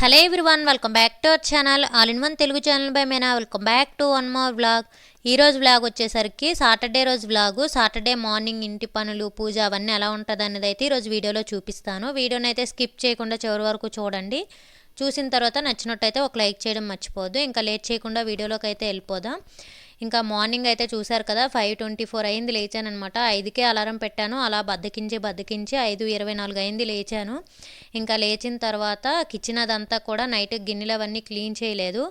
Hello everyone welcome back to our channel. All in one Telugu channel by Mena. Welcome back to one more blog ఈరోజు blog vlog వచ్చేసరికి Saturday రోజు vlog. Saturday morning ఇంటి పనులు పూజ అవన్నీ ఎలా ఉంటుంది అనేది అయితే ఈరోజు వీడియోలో చూపిస్తాను. వీడియోని అయితే స్కిప్ చేయకుండా చివరి వరకు చూడండి. చూసిన తర్వాత నచ్చినట్టయితే ఒక లైక్ చేయడం మర్చిపోవద్దు. ఇంకా లేట్ చేయకుండా వీడియోలోకి అయితే వెళ్ళిపోదాం. ఇంకా మార్నింగ్ అయితే చూశారు కదా ఫైవ్ ట్వంటీ ఫోర్ అయింది లేచానమాట ఐదుకే అలారం పెట్టాను అలా బద్దకించి బద్దకించి ఐదు ఇరవై నాలుగు అయింది లేచాను. ఇంకా లేచిన తర్వాత కిచెన్ అదంతా కూడా నైట్ గిన్నెలు అవన్నీ క్లీన్ చేయలేదు.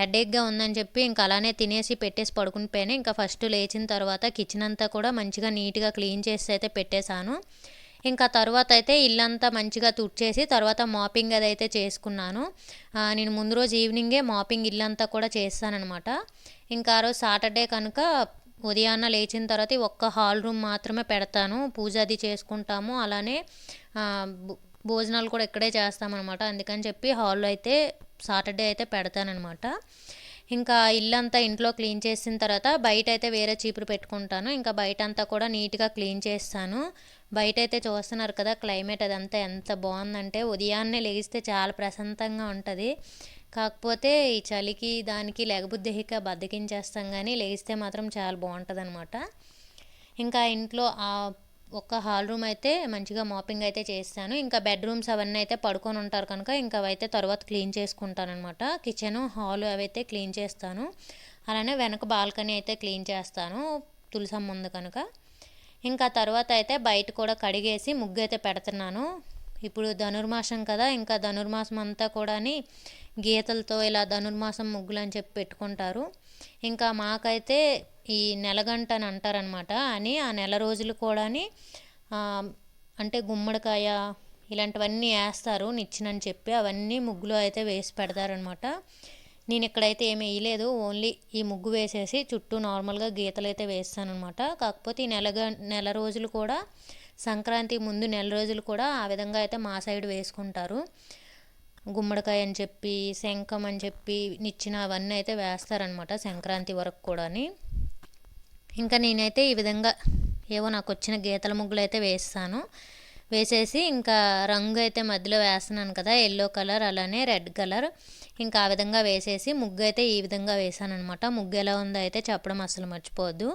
హెడేక్గా ఉందని చెప్పి ఇంకా అలానే తినేసి పెట్టేసి పడుకుని పోయాను. ఇంకా ఫస్ట్ లేచిన తర్వాత కిచెన్ అంతా కూడా మంచిగా నీట్గా క్లీన్ చేసి అయితే పెట్టేశాను. ఇంకా తర్వాత అయితే ఇల్లంతా మంచిగా తుడిచేసి తర్వాత మాపింగ్ అదైతే చేసుకున్నాను. నేను ముందు రోజు ఈవినింగే మాపింగ్ ఇల్లంతా కూడా చేస్తానన్నమాట. ఇంకా ఆ రోజు సాటర్డే కనుక ఉదయాన్న లేచిన తర్వాత ఒక్క హాల్ రూమ్ మాత్రమే పెడతాను. పూజ అది చేసుకుంటాము. అలానే భో- భోజనాలు కూడా ఇక్కడే చేస్తామన్నమాట. అందుకని చెప్పి హాల్లో అయితే సాటర్డే అయితే పెడతానమాట ఇంకా ఇల్లంతా ఇంట్లో క్లీన్ చేసిన తర్వాత బయట అయితే వేరే చీపురు పెట్టుకుంటాను. ఇంకా బయట అంతా కూడా నీట్గా క్లీన్ చేస్తాను. బయట అయితే చూస్తున్నారు కదా క్లైమేట్ అదంతా ఎంత బాగుందంటే ఉదయాన్నే లేగిస్తే చాలా ప్రశాంతంగా ఉంటుంది. కాకపోతే ఈ చలికి దానికి లెగబుద్ధిక బద్దకించేస్తాం కానీ లేగిస్తే మాత్రం చాలా బాగుంటుంది అనమాట ఇంకా ఇంట్లో ఆ ఒక్క హాల్ రూమ్ అయితే మంచిగా మాపింగ్ అయితే చేస్తాను. ఇంకా బెడ్రూమ్స్ అవన్నీ అయితే పడుకొని ఉంటారు కనుక ఇంకా అవైతే తర్వాత క్లీన్ చేసుకుంటానమాట కిచెను హాల్ అవైతే క్లీన్ చేస్తాను. అలానే వెనక బాల్కనీ అయితే క్లీన్ చేస్తాను తులసమ్మ ముందు కనుక. ఇంకా తర్వాత అయితే బయట కూడా కడిగేసి ముగ్గు అయితే పెడుతున్నాను. ఇప్పుడు ధనుర్మాసం కదా ఇంకా ధనుర్మాసం అంతా కూడాని గీతలతో ఇలా ధనుర్మాసం ముగ్గులు అని చెప్పి పెట్టుకుంటారు. ఇంకా మాకైతే ఈ నెలగంట అని అంటారనమాట అని ఆ నెల రోజులు కూడాని అంటే గుమ్మడికాయ ఇలాంటివన్నీ వేస్తారు నిచ్చినని చెప్పి అవన్నీ ముగ్గులో అయితే వేసి పెడతారనమాట నేను ఇక్కడైతే ఏమి వేయలేదు ఓన్లీ ఈ ముగ్గు వేసేసి చుట్టూ నార్మల్గా గీతలు అయితే వేస్తానమాట కాకపోతే ఈ నెల నెల రోజులు కూడా సంక్రాంతి ముందు నెల రోజులు కూడా ఆ విధంగా అయితే మా సైడ్ వేసుకుంటారు. గుమ్మడికాయ అని చెప్పి శంఖం అని చెప్పి నిచ్చిన అవన్నీ అయితే వేస్తారనమాట సంక్రాంతి వరకు కూడాని. ఇంకా నేనైతే ఈ విధంగా ఏవో నాకు వచ్చిన గీతల ముగ్గులు అయితే వేస్తాను. వేసేసి ఇంకా రంగు అయితే మధ్యలో వేస్తున్నాను కదా ఎల్లో కలర్ అలానే రెడ్ కలర్ ఇంకా ఆ విధంగా వేసేసి ముగ్గు అయితే ఈ విధంగా వేసాను అనమాట ముగ్గు ఎలా ఉందో అయితే చెప్పడం అసలు మర్చిపోవద్దు.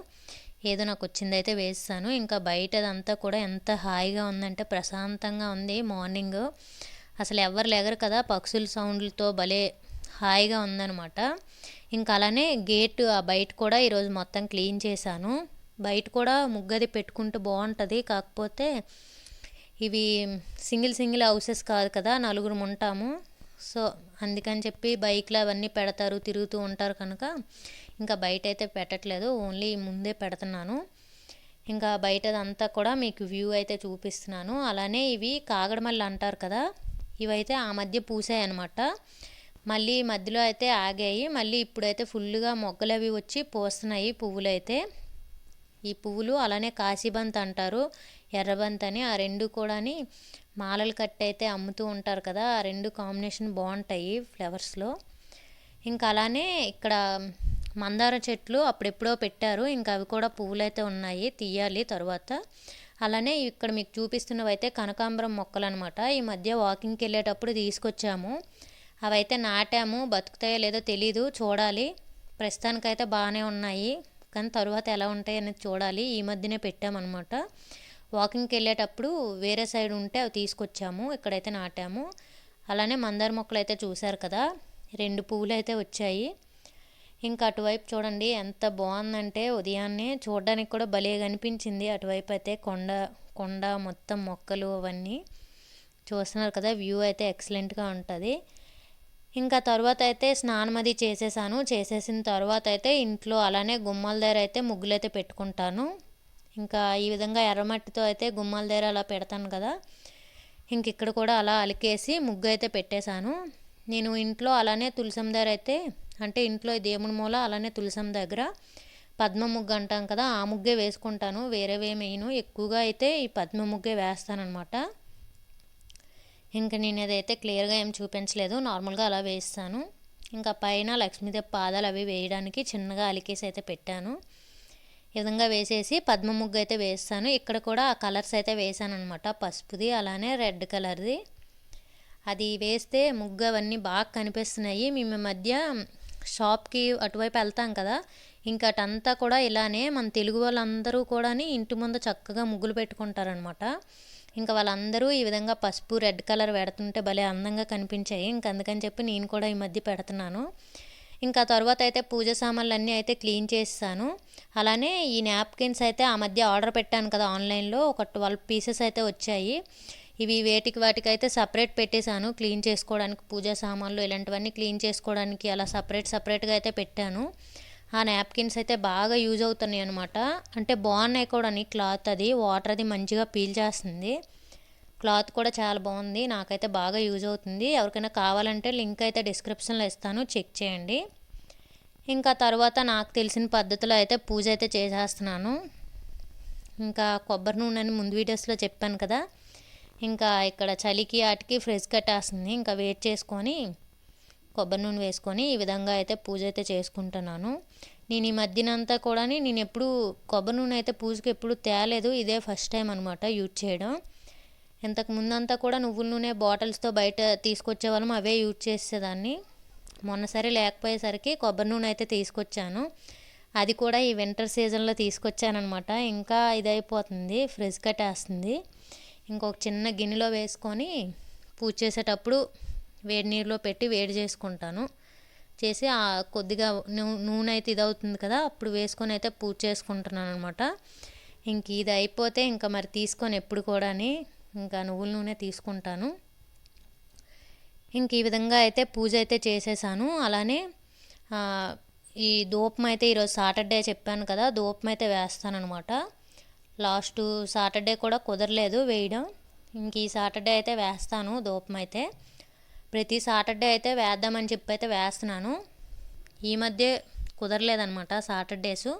ఏదో నాకు వచ్చింది అయితే వేస్తాను. ఇంకా బయటదంతా కూడా ఎంత హాయిగా ఉందంటే ప్రశాంతంగా ఉంది మార్నింగ్. అసలు ఎవరు లేగరు కదా పక్షుల సౌండ్లతో భలే హాయిగా ఉందనమాట ఇంకా అలానే గేట్ ఆ బయట కూడా ఈరోజు మొత్తం క్లీన్ చేశాను. బయట కూడా ముగ్గది పెట్టుకుంటే బాగుంటుంది. కాకపోతే ఇవి సింగిల్ సింగిల్ హౌసెస్ కాదు కదా నలుగురు ఉంటాము. సో అందుకని చెప్పి బైక్లు అవన్నీ పెడతారు తిరుగుతూ ఉంటారు కనుక. ఇంకా బయట అయితే పెట్టట్లేదు ఓన్లీ ముందే పెడుతున్నాను. ఇంకా బయటదంతా కూడా మీకు వ్యూ అయితే చూపిస్తున్నాను. అలానే ఇవి కాగడమల్లి అంటారు కదా ఇవైతే ఆ మధ్య పూసాయి అనమాట మళ్ళీ మధ్యలో అయితే ఆగాయి. మళ్ళీ ఇప్పుడైతే ఫుల్గా మొగ్గలు అవి వచ్చి పూస్తున్నాయి పువ్వులు అయితే ఈ పువ్వులు అలానే కాశీబంత్ అంటారు. ఎర్రబంతని అని ఆ రెండు కూడాని మాలలు కట్టి అయితే అమ్ముతూ ఉంటారు కదా ఆ రెండు కాంబినేషన్ బాగుంటాయి ఫ్లవర్స్లో. ఇంకా అలానే ఇక్కడ మందార చెట్లు అప్పుడెప్పుడో పెట్టారు ఇంకా అవి కూడా పువ్వులు అయితే ఉన్నాయి తీయాలి తర్వాత. అలానే ఇక్కడ మీకు చూపిస్తున్నవి అయితే కనకాంబరం మొక్కలు అనమాట ఈ మధ్య వాకింగ్కి వెళ్ళేటప్పుడు తీసుకొచ్చాము. అవైతే నాటాము బతుకుతాయో లేదో తెలీదు చూడాలి. ప్రస్తుతానికైతే బాగానే ఉన్నాయి కానీ తర్వాత ఎలా ఉంటాయి అనేది చూడాలి. ఈ మధ్యనే పెట్టామన్నమాట వాకింగ్కి వెళ్ళేటప్పుడు వేరే సైడ్ ఉంటే అవి తీసుకొచ్చాము ఇక్కడైతే నాటాము. అలానే మందార మొక్కలు అయితే చూశారు కదా రెండు పువ్వులు అయితే వచ్చాయి. ఇంకా అటువైపు చూడండి ఎంత బాగుందంటే ఉదయాన్నే చూడడానికి కూడా భలే కనిపించింది. అటువైపు అయితే కొండ కొండ మొత్తం మొక్కలు అవన్నీ చూస్తున్నారు కదా వ్యూ అయితే ఎక్సలెంట్గా ఉంటుంది. ఇంకా తర్వాత అయితే స్నానం అది చేసేసాను. చేసేసిన తర్వాత అయితే ఇంట్లో అలానే గుమ్మాల దగ్గర అయితే ముగ్గులు అయితే పెట్టుకుంటాను. ఇంకా ఈ విధంగా ఎర్రమట్టితో అయితే గుమ్మాల దగ్గర అలా పెడతాను కదా. ఇంక ఇక్కడ కూడా అలా అలికేసి ముగ్గు అయితే పెట్టేశాను. నేను ఇంట్లో అలానే తులసం దగ్గర అయితే అంటే ఇంట్లో దేవుని మూల అలానే తులసం దగ్గర పద్మ ముగ్గు అంటాం కదా ఆ ముగ్గే వేసుకుంటాను. వేరేవేమేయను ఎక్కువగా అయితే ఈ పద్మ ముగ్గే వేస్తానమాట ఇంకా నేను అదైతే క్లియర్గా ఏం చూపించలేదు. నార్మల్గా అలా వేస్తాను. ఇంకా పైన లక్ష్మీదేవి పాదాలు అవి వేయడానికి చిన్నగా అలికేసి అయితే పెట్టాను. ఈ విధంగా వేసేసి పద్మ ముగ్గు అయితే వేస్తాను. ఇక్కడ కూడా ఆ కలర్స్ అయితే వేసాను అనమాట పసుపుది అలానే రెడ్ కలర్ది. అది వేస్తే ముగ్గు అవన్నీ బాగా కనిపిస్తున్నాయి. మేము ఈ మధ్య షాప్కి అటువైపు వెళ్తాం కదా. ఇంకా అంతా కూడా ఇలానే మన తెలుగు వాళ్ళందరూ కూడా ఇంటి ముందు చక్కగా ముగ్గులు పెట్టుకుంటారనమాట ఇంకా వాళ్ళందరూ ఈ విధంగా పసుపు రెడ్ కలర్ పెడుతుంటే భలే అందంగా కనిపించాయి. ఇంకా అందుకని చెప్పి నేను కూడా ఈ మధ్య పెడుతున్నాను. ఇంకా తర్వాత అయితే పూజ సామాన్లు అన్నీ అయితే క్లీన్ చేస్తాను. అలానే ఈ నాప్కిన్స్ అయితే ఆ మధ్య ఆర్డర్ పెట్టాను కదా ఆన్లైన్లో ఒక ట్వెల్వ్ పీసెస్ అయితే వచ్చాయి. ఇవి వేటికి వాటికి అయితే సపరేట్ పెట్టేశాను క్లీన్ చేసుకోవడానికి పూజా సామాన్లు ఇలాంటివన్నీ క్లీన్ చేసుకోవడానికి అలా సపరేట్ సపరేట్గా అయితే పెట్టాను. ఆ నాప్కిన్స్ అయితే బాగా యూజ్ అవుతున్నాయి అనమాట అంటే బాగున్నాయి కూడా క్లాత్ అది వాటర్ అది మంచిగా పీల్ చేస్తుంది. క్లాత్ కూడా చాలా బాగుంది. నాకైతే బాగా యూజ్ అవుతుంది. ఎవరికైనా కావాలంటే లింక్ అయితే డిస్క్రిప్షన్లో ఇస్తాను. చెక్ చేయండి. ఇంకా తర్వాత నాకు తెలిసిన పద్ధతిలో అయితే పూజ అయితే చేసేస్తున్నాను. ఇంకా కొబ్బరి నూనె అని ముందు వీడియోస్లో చెప్పాను కదా. ఇంకా ఇక్కడ చలికి ఆటికి ఫ్రిడ్జ్ కట్టేస్తుంది. ఇంకా వెయిట్ చేసుకొని కొబ్బరి నూనె వేసుకొని ఈ విధంగా అయితే పూజ అయితే చేసుకుంటున్నాను. నేను ఈ మధ్యనంతా కూడా నేను ఎప్పుడు కొబ్బరి నూనె అయితే పూజకి ఎప్పుడు తేలేదు. ఇదే ఫస్ట్ టైం అనమాట యూజ్ చేయడం. ఇంతకు ముందంతా కూడా నువ్వుల నూనె బాటిల్స్తో బయట తీసుకొచ్చే వాళ్ళం అవే యూజ్ చేసేదాన్ని. మొన్నసారి లేకపోయేసరికి కొబ్బరి నూనె అయితే తీసుకొచ్చాను. అది కూడా ఈ వింటర్ సీజన్లో తీసుకొచ్చానమాట ఇంకా ఇదైపోతుంది ఫ్రిడ్జ్ కట్టేస్తుంది. ఇంకొక చిన్న గిన్నెలో వేసుకొని పూజ చేసేటప్పుడు వేడి నీరులో పెట్టి వేడి చేసుకుంటాను. చేసి ఆ కొద్దిగా నూనె అయితే ఇది అవుతుంది కదా అప్పుడు వేసుకొని అయితే పూజ చేసుకుంటున్నాను అనమాట ఇంక ఇది అయిపోతే ఇంకా మరి తీసుకొని ఎప్పుడు కూడా ఇంకా నువ్వుల నూనె తీసుకుంటాను. ఇంక ఈ విధంగా అయితే పూజ అయితే చేసేసాను. అలానే ఈ దూపం అయితే ఈరోజు సాటర్డే చెప్పాను కదా దూపం అయితే వేస్తానమాట లాస్ట్ సాటర్డే కూడా కుదరలేదు వేయడం. ఇంక ఈ సాటర్డే అయితే వేస్తాను దూపం అయితే. ప్రతి సాటర్డే అయితే వేద్దామని చెప్పి అయితే వేస్తున్నాను. ఈ మధ్య కుదరలేదనమాట సాటర్డేసు.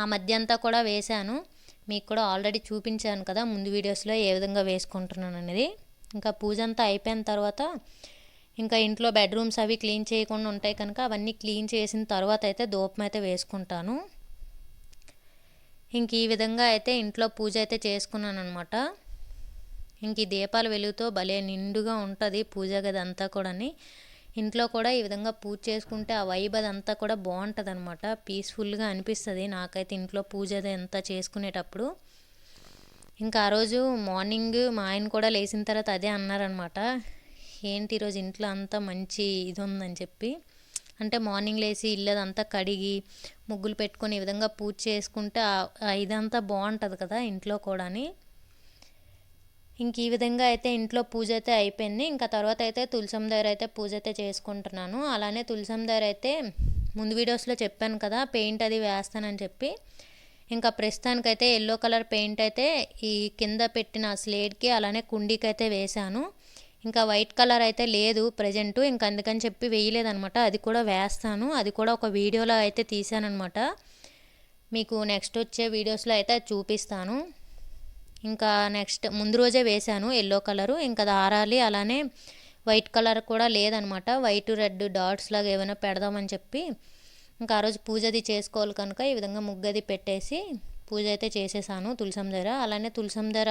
ఆ మధ్య అంతా కూడా వేశాను. మీకు కూడా ఆల్రెడీ చూపించాను కదా ముందు వీడియోస్లో ఏ విధంగా వేసుకుంటున్నాను అనేది. ఇంకా పూజ అంతా అయిపోయిన తర్వాత ఇంకా ఇంట్లో బెడ్రూమ్స్ అవి క్లీన్ చేయకుండా ఉంటాయి కనుక అవన్నీ క్లీన్ చేసిన తర్వాత అయితే దూపం అయితే వేసుకుంటాను. ఇంక ఈ విధంగా అయితే ఇంట్లో పూజ అయితే చేసుకున్నాను అనమాట ఇంక ఈ దీపాల వెలుగుతో భలే నిండుగా ఉంటుంది పూజ గది అంతా కూడా ఇంట్లో కూడా ఈ విధంగా పూజ చేసుకుంటే ఆ వైబ్ అదంతా కూడా బాగుంటుంది అనమాట పీస్ఫుల్గా అనిపిస్తుంది నాకైతే ఇంట్లో పూజ అది అంతా చేసుకునేటప్పుడు. ఇంకా ఆ రోజు మార్నింగ్ మా ఆయన కూడా లేచిన తర్వాత అదే అన్నారనమాట ఏంటి ఈరోజు ఇంట్లో అంతా మంచి ఇది ఉందని చెప్పి. అంటే మార్నింగ్ లేచి ఇల్లదంతా కడిగి ముగ్గులు పెట్టుకొని ఈ విధంగా పూజ చేసుకుంటే ఇదంతా బాగుంటుంది కదా ఇంట్లో కూడాని. ఇంక ఈ విధంగా అయితే ఇంట్లో పూజ అయితే అయిపోయింది. ఇంకా తర్వాత అయితే తులసం దగ్గర అయితే పూజ అయితే చేసుకుంటున్నాను. అలానే తులసం దగ్గర అయితే ముందు వీడియోస్లో చెప్పాను కదా పెయింట్ అది వేస్తానని చెప్పి. ఇంకా ప్రస్తుతానికైతే ఎల్లో కలర్ పెయింట్ అయితే ఈ కింద పెట్టిన స్లేట్కి అలానే కుండీకి అయితే వేశాను. ఇంకా వైట్ కలర్ అయితే లేదు ప్రజెంట్. ఇంకా అందుకని చెప్పి వేయలేదనమాట. అది కూడా వేస్తాను. అది కూడా ఒక వీడియోలో అయితే తీసానమాట మీకు నెక్స్ట్ వచ్చే వీడియోస్లో అయితే చూపిస్తాను. ఇంకా నెక్స్ట్ ముందు రోజే వేశాను ఎల్లో కలరు. ఇంకా అది ఆరాలి అలానే వైట్ కలర్ కూడా లేదనమాట. వైట్ రెడ్ డాట్స్ లాగా ఏమైనా పెడదామని చెప్పి ఇంకా ఆ రోజు పూజది చేసుకోవాలి కనుక ఈ విధంగా ముగ్గది పెట్టేసి పూజ అయితే చేసేసాను తులసం ధర అలానే తులసం ధర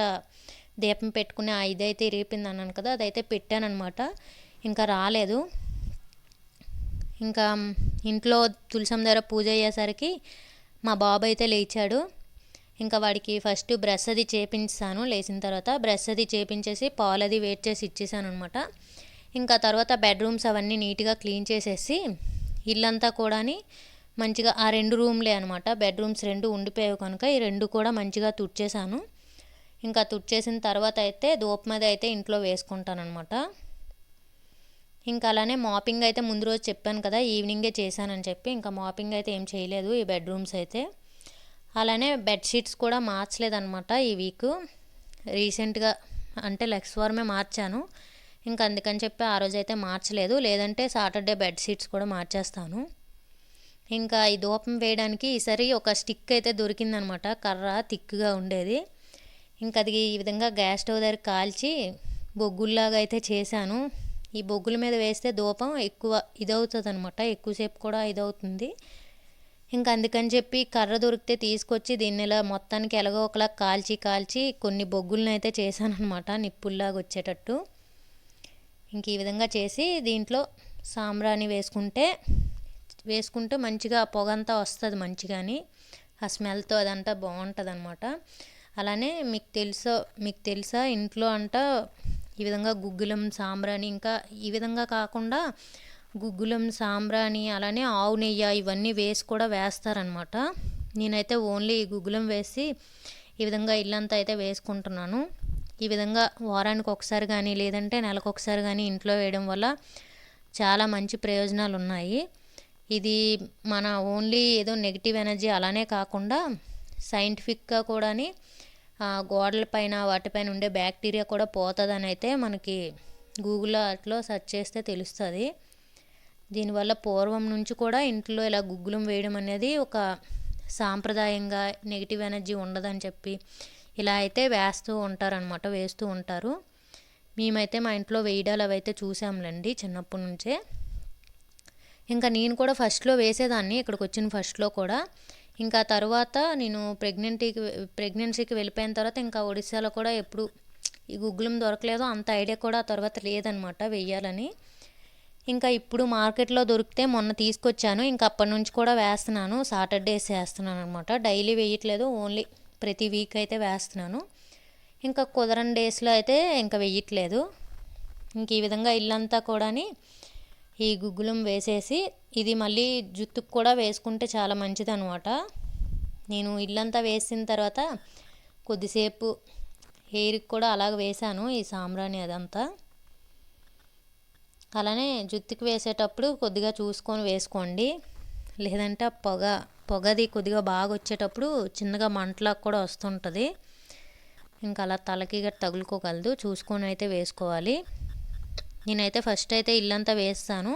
దీపం పెట్టుకునే ఇదైతే ఇరిగిపోయింది అన్నాను కదా అదైతే పెట్టానమాట ఇంకా రాలేదు. ఇంకా ఇంట్లో తులసం ధర పూజ అయ్యేసరికి మా బాబు అయితే లేచాడు. ఇంకా వాడికి ఫస్ట్ బ్రష్ అది చేపించాను. లేచిన తర్వాత బ్రష్ అది చేపించేసి పాలు అది వెయిట్ చేసి ఇచ్చేసాను అనమాట ఇంకా తర్వాత బెడ్రూమ్స్ అవన్నీ నీట్గా క్లీన్ చేసేసి ఇల్లంతా కూడా మంచిగా ఆ రెండు రూమ్లే అనమాట బెడ్రూమ్స్ రెండు ఉండిపోయావు కనుక ఈ రెండు కూడా మంచిగా తుడిచేసాను. ఇంకా తుడిచేసిన తర్వాత అయితే దూపమది అయితే ఇంట్లో వేసుకుంటానమాట ఇంకా అలానే మాపింగ్ అయితే ముందు రోజు చెప్పాను కదా ఈవినింగే చేశానని చెప్పి. ఇంకా మాపింగ్ అయితే ఏం చేయలేదు ఈ బెడ్రూమ్స్ అయితే. అలానే బెడ్షీట్స్ కూడా మార్చలేదనమాట ఈ వీక్ రీసెంట్గా అంటే లెక్స్ వారమే మార్చాను. ఇంకా అందుకని చెప్పి ఆ రోజు అయితే మార్చలేదు. లేదంటే సాటర్డే బెడ్షీట్స్ కూడా మార్చేస్తాను. ఇంకా ఈ దూపం వేయడానికి ఈసారి ఒక స్టిక్ అయితే దొరికిందనమాట కర్ర థిక్గా ఉండేది. ఇంకా అది ఈ విధంగా గ్యాస్ స్టవ్ దగ్గర కాల్చి బొగ్గుల్లాగా అయితే చేశాను. ఈ బొగ్గుల మీద వేస్తే దూపం ఎక్కువ ఇదవుతుంది అనమాట ఎక్కువసేపు కూడా ఇదవుతుంది. ఇంకా అందుకని చెప్పి కర్ర దొరికితే తీసుకొచ్చి దీన్ని ఇలా మొత్తానికి ఎలాగో ఒకలా కాల్చి కాల్చి కొన్ని బొగ్గులను అయితే చేశాను అనమాట నిప్పుల్లాగా వచ్చేటట్టు. ఇంక ఈ విధంగా చేసి దీంట్లో సాంబ్రాణి వేసుకుంటే వేసుకుంటే మంచిగా పొగంతా వస్తుంది మంచిగాని ఆ స్మెల్తో అదంతా బాగుంటుంది అనమాట అలానే మీకు తెలుసో మీకు తెలుసా ఇంట్లో అంట ఈ విధంగా గుగ్గులం సాంబ్రాణి ఇంకా ఈ విధంగా కాకుండా గుగ్గులం సాంబ్రాణి అలానే ఆవు నెయ్యి ఇవన్నీ వేసి కూడా వేస్తారనమాట నేనైతే ఓన్లీ గుగ్గులం వేసి ఈ విధంగా ఇల్లంతా అయితే వేసుకుంటున్నాను. ఈ విధంగా వారానికి ఒకసారి కానీ లేదంటే నెలకు ఒకసారి కానీ ఇంట్లో వేయడం వల్ల చాలా మంచి ప్రయోజనాలు ఉన్నాయి. ఇది మన ఓన్లీ ఏదో నెగిటివ్ ఎనర్జీ అలానే కాకుండా సైంటిఫిక్గా కూడాని గోడలపైన వాటిపైన ఉండే బ్యాక్టీరియా కూడా పోతుందని అయితే మనకి గూగుల్లో అట్లో సెర్చ్ చేస్తే తెలుస్తుంది. దీనివల్ల పూర్వం నుంచి కూడా ఇంట్లో ఇలా గుగ్గులం వేయడం అనేది ఒక సాంప్రదాయంగా నెగిటివ్ ఎనర్జీ ఉండదని చెప్పి ఇలా అయితే వేస్తూ ఉంటారనమాట వేస్తూ ఉంటారు. మేమైతే మా ఇంట్లో వేయడాలు అవి అయితే చూసాంలేండి చిన్నప్పటి నుంచే. ఇంకా నేను కూడా ఫస్ట్లో వేసేదాన్ని ఇక్కడికి వచ్చిన ఫస్ట్లో కూడా. ఇంకా తర్వాత నేను ప్రెగ్నెంటీకి ప్రెగ్నెన్సీకి వెళ్ళిపోయిన తర్వాత ఇంకా ఒడిశాలో కూడా ఎప్పుడు ఈ గుగ్గులం దొరకలేదు అంత ఐడియా కూడా ఆ తర్వాత లేదనమాట వెయ్యాలని ఇంకా ఇప్పుడు మార్కెట్లో దొరికితే మొన్న తీసుకొచ్చాను. ఇంకా అప్పటి నుంచి కూడా వేస్తున్నాను. సాటర్డేస్ వేస్తున్నాను అనమాట డైలీ వేయట్లేదు. ఓన్లీ ప్రతి వీక్ అయితే వేస్తున్నాను. ఇంకా కుదరని డేస్లో అయితే ఇంకా వెయ్యట్లేదు ఇంక ఈ విధంగా ఇల్లంతా కూడాని ఈ గుగ్గులం వేసేసి ఇది మళ్ళీ జుట్టుకు కూడా వేసుకుంటే చాలా మంచిది అనమాట నేను ఇల్లంతా వేసిన తర్వాత కొద్దిసేపు హెయిర్కి కూడా అలాగ వేశాను ఈ సాంబ్రాణి అదంతా. అలానే జుత్తుకి వేసేటప్పుడు కొద్దిగా చూసుకొని వేసుకోండి. లేదంటే పొగ పొగది కొద్దిగా బాగా వచ్చేటప్పుడు చిన్నగా మంటలకు కూడా వస్తుంటుంది. ఇంకా అలా తలకి గట్ట తగులుకోగలదు. చూసుకొని అయితే వేసుకోవాలి. నేనైతే ఫస్ట్ అయితే ఇల్లంతా వేస్తాను.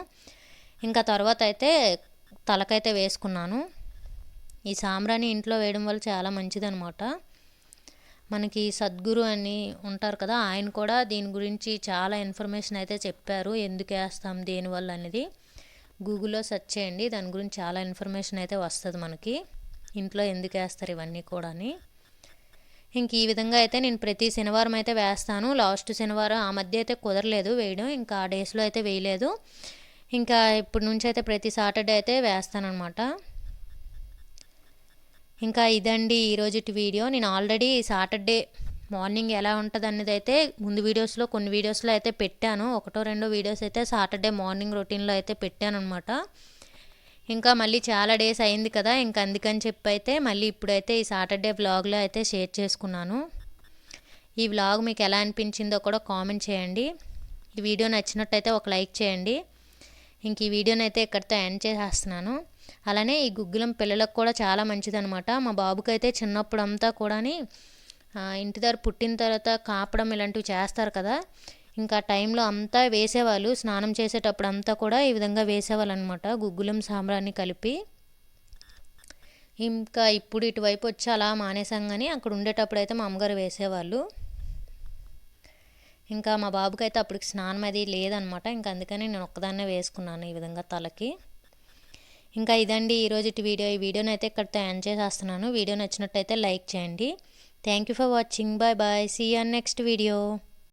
ఇంకా తర్వాత అయితే తలకైతే వేసుకున్నాను. ఈ సాంబ్రాణి ఇంట్లో వేయడం వల్ల చాలా మంచిదనమాట. మనకి సద్గురు అని ఉంటారు కదా ఆయన కూడా దీని గురించి చాలా ఇన్ఫర్మేషన్ అయితే చెప్పారు. ఎందుకు వేస్తాం దేనివల్ల అనేది గూగుల్లో సెర్చ్ చేయండి. దాని గురించి చాలా ఇన్ఫర్మేషన్ అయితే వస్తుంది మనకి. ఇంట్లో ఎందుకు వేస్తారు ఇవన్నీ కూడా ఇంక ఈ విధంగా అయితే నేను ప్రతి శనివారం అయితే వేస్తాను. లాస్ట్ శనివారం ఆ మధ్య అయితే కుదరలేదు వేయడం. ఇంకా ఆ డేస్లో అయితే వేయలేదు. ఇంకా ఇప్పటి నుంచి అయితే ప్రతి సాటర్డే అయితే వేస్తానమాట ఇంకా ఇదండి ఈరోజుటి వీడియో. నేను ఆల్రెడీ సాటర్డే మార్నింగ్ ఎలా ఉంటుంది అనేది అయితే ముందు వీడియోస్లో కొన్ని వీడియోస్లో అయితే పెట్టాను. ఒకటో రెండో వీడియోస్ అయితే సాటర్డే మార్నింగ్ రొటీన్లో అయితే పెట్టాను అనమాట ఇంకా మళ్ళీ చాలా డేస్ అయింది కదా ఇంకా అందుకని చెప్పి అయితే మళ్ళీ ఇప్పుడైతే ఈ సాటర్డే వ్లాగ్లో అయితే షేర్ చేసుకున్నాను. ఈ వ్లాగ్ మీకు ఎలా అనిపించిందో కూడా కామెంట్ చేయండి. ఈ వీడియో నచ్చినట్టయితే ఒక లైక్ చేయండి. ఇంక ఈ వీడియోని అయితే ఇక్కడితో ఎండ్ చేసేస్తున్నాను. అలానే ఈ గుగ్గులం పిల్లలకు కూడా చాలా మంచిదనమాట మా బాబుకి అయితే చిన్నప్పుడు అంతా కూడాని ఇంటి దగ్గర పుట్టిన తర్వాత కాపడం ఇలాంటివి చేస్తారు కదా. ఇంకా టైంలో అంతా వేసేవాళ్ళు స్నానం చేసేటప్పుడు అంతా కూడా ఈ విధంగా వేసేవాళ్ళు అనమాట గుగ్గులం సాంబ్రాన్ని కలిపి. ఇంకా ఇప్పుడు ఇటువైపు వచ్చి అలా మానేసాం కానీ అక్కడ ఉండేటప్పుడు అయితే మా అమ్మగారు వేసేవాళ్ళు. ఇంకా మా బాబుకి అయితే అప్పటికి స్నానం అది లేదనమాట ఇంకా అందుకని నేను ఒక్కదాన్నే వేసుకున్నాను ఈ విధంగా తలకి. ఇంకా ఇదండి ఈరోజు వీడియో. ఈ వీడియోని అయితే ఇక్కడితో ఎండ్ చేసేస్తున్నాను. వీడియో నచ్చినట్టయితే లైక్ చేయండి. Thank you for watching bye bye see your next video